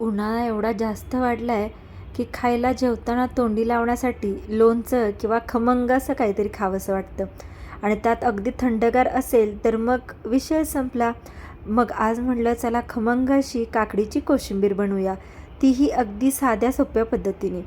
उन्हाळा एवढा जास्त वाढला आहे की खायला जेवताना तोंडी लावण्यासाठी लोणचं किंवा खमंग असं काहीतरी खावंसं वाटतं. आणि त्यात अगदी थंडगार असेल तर मग विषय संपला. मग आज म्हटलं चला खमंग अशी काकडीची कोशिंबीर बनवूया. तीही अगदी साध्या सोप्या पद्धतीने.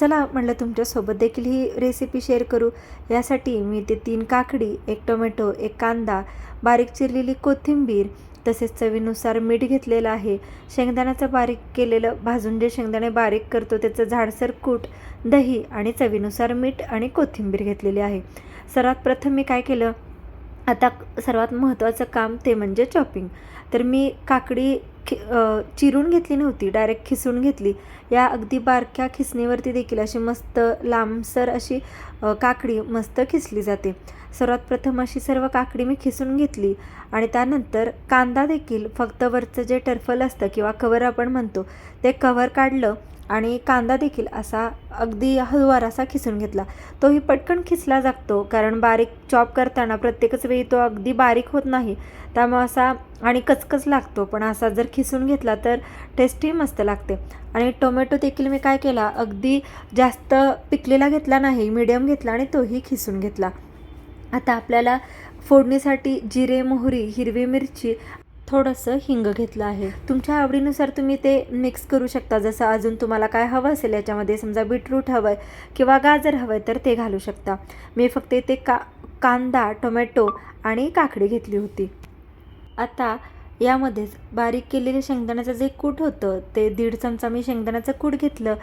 चला म्हटलं तुमच्यासोबत देखील ही रेसिपी शेअर करू. यासाठी मी ते तीन काकडी एक टोमॅटो एक कांदा बारीक चिरलेली कोथिंबीर तसेच चवीनुसार मीठ घेतलेलं आहे. शेंगदाण्याचं बारीक केलेलं भाजून जे शेंगदाणे बारीक करतो त्याचं झाडसर कूट दही आणि चवीनुसार मीठ आणि कोथिंबीर घेतलेली आहे. सर्वात प्रथम मी काय केलं? आता सर्वात महत्त्वाचं काम ते म्हणजे चॉपिंग तर मी काकडी खि चिरून घेतली नव्हती डायरेक्ट खिसून घेतली. या अगदी बारक्या खिसणीवरती देखील अशी मस्त लांबसर अशी काकडी मस्त खिसली जाते. सर्वात प्रथम अशी सर्व काकडी मी खिसून घेतली आणि त्यानंतर कांदा देखील फक्त वरचं जे टर्फल असतं किंवा कवर आपण म्हणतो ते कवर काढलं. आणि कांदा देखील असा अगदी हळुवार असा खिसून घेतला. तोही पटकन खिसला जागतो कारण बारीक चॉप करताना प्रत्येकच वेळी तो अगदी बारीक होत नाही. त्यामुळे असा आणि कचकच लागतो पण असा जर खिसून घेतला तर टेस्टही मस्त लागते. आणि टोमॅटो देखील मी काय केला अगदी जास्त पिकलेला घेतला नाही मीडियम घेतला आणि तोही खिसून घेतला. आता आपल्याला फोडणीसाठी जिरे मोहरी हिरवी मिरची थोडंसं हिंग घेतलं आहे. तुमच्या आवडीनुसार तुम्ही ते मिक्स करू शकता. जसं अजून तुम्हाला काय हवं असेल याच्यामध्ये समजा बीटरूट हवं आहे किंवा गाजर हवं आहे तर ते घालू शकता. मी फक्त इथे का कांदा टोमॅटो आणि काकडी घेतली होती. आता यामध्येच बारीक केलेले शेंगदाण्याचं जे कूट होतं ते दीड चमचा मी शेंगदाण्याचं कूट घेतलं.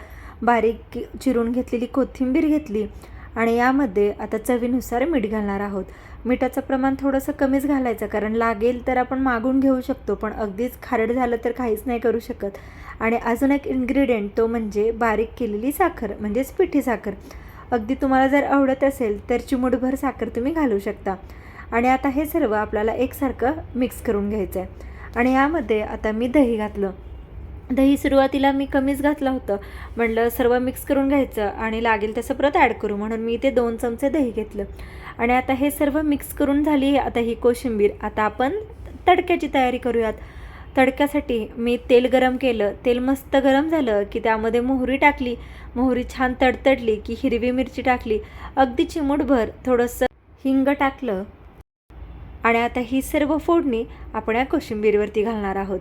बारीक चिरून घेतलेली कोथिंबीर घेतली. आणि यामध्ये आता चवीनुसार मीठ घालणार आहोत. मिठाचं प्रमाण थोडंसं कमीच घालायचं कारण लागेल तर आपण मागून घेऊ शकतो पण अगदीच खारट झालं तर काहीच नाही करू शकत. आणि अजून एक इन्ग्रेडियंट तो म्हणजे बारीक केलेली साखर म्हणजेच पिठी साखर. अगदी तुम्हाला जर आवडत असेल तर चिमुटभर साखर तुम्ही घालू शकता. आणि आता हे सर्व आपल्याला एकसारखं मिक्स करून घ्यायचं आहे आणि यामध्ये आता मी दही घातलं. दही सुरुवातीला मी कमीच घातलं होतं. म्हटलं सर्व मिक्स करून घ्यायचं आणि लागेल तसं परत ॲड करू. म्हणून मी इथे दोन चमचे दही घेतलं. आणि आता हे सर्व मिक्स करून झाली आता ही कोशिंबीर. आता आपण तडक्याची तयारी करूयात. तडक्यासाठी मी तेल गरम केलं. तेल मस्त गरम झालं की त्यामध्ये मोहरी टाकली. मोहरी छान तडतडली की हिरवी मिरची टाकली. अगदी चिमूटभर थोडंसं हिंग टाकलं. आणि आता ही सर्व फोडणी आपण या कोशिंबीरवरती घालणार आहोत.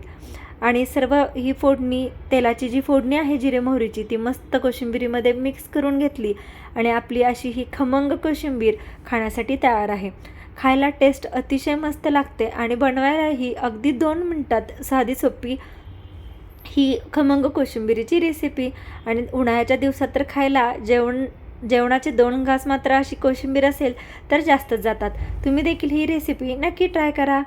आणि सर्व ही फोडणी तेलाची जी फोडणी आहे जिरे मोहरीची ती मस्त कोशिंबिरीमध्ये मिक्स करून घेतली आणि आपली अशी ही खमंग कोशिंबीर खाण्यासाठी तयार आहे. खायला टेस्ट अतिशय मस्त लागते आणि बनवायलाही अगदी दोन मिनटात साधी सोपी ही खमंग कोशिंबिरीची रेसिपी आणि उन्हाळ्याच्या दिवसात तर खायला जेवण जेवणाचे दोन घास मात्र अशी कोशिंबीर असेल तर जास्तच जातात. तुम्ही देखील ही रेसिपी नक्की ट्राय करा.